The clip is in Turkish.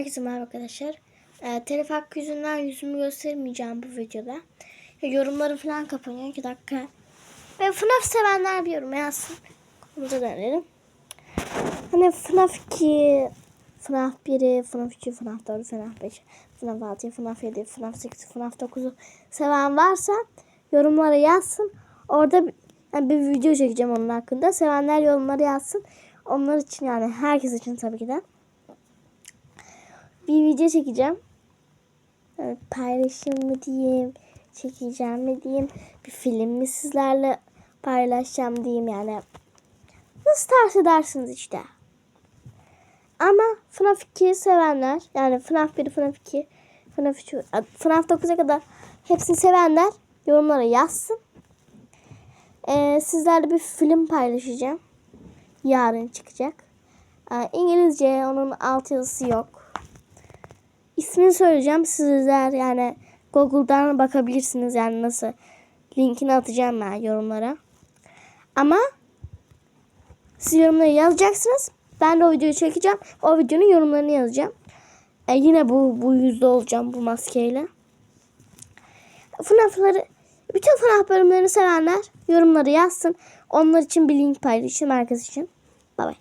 Herkese merhaba arkadaşlar. Ee, telef hakkı yüzünden yüzümü göstermeyeceğim bu videoda. Yorumları falan kapanıyor. 2 dakika. Ve FNAF sevenler bir yorum yazsın. Konumuza dönelim. Hani FNAF 2, FNAF 1'i, FNAF 2, FNAF 4, FNAF 5, FNAF 6, FNAF 7, FNAF 8, FNAF 9'u seven varsa yorumlara yazsın. Orada yani bir video çekeceğim onun hakkında. Sevenler yorumlara yazsın. Onlar için yani herkes için tabii ki de bir video çekeceğim. Yani paylaşım mı diyeyim, çekeceğim mi diyeyim, bir film mi sizlerle paylaşacağım diyeyim yani. Nasıl ters edersiniz işte. Ama FNAF 2'yi sevenler, yani FNAF 1, FNAF 2, FNAF 3, FNAF 9'a kadar hepsini sevenler yorumlara yazsın. Ee, sizlerle bir film paylaşacağım. Yarın çıkacak. Ee, İngilizce onun altyazısı yok. İsmini söyleyeceğim. Sizler yani Google'dan bakabilirsiniz yani nasıl. Linkini atacağım ben yorumlara. Ama siz yorumları yazacaksınız. Ben de o videoyu çekeceğim. O videonun yorumlarını yazacağım. E yine bu bu yüzde olacağım bu maskeyle. FNAF'ları bütün FNAF bölümlerini sevenler yorumları yazsın. Onlar için bir link paylaşayım herkes için. Bay bay.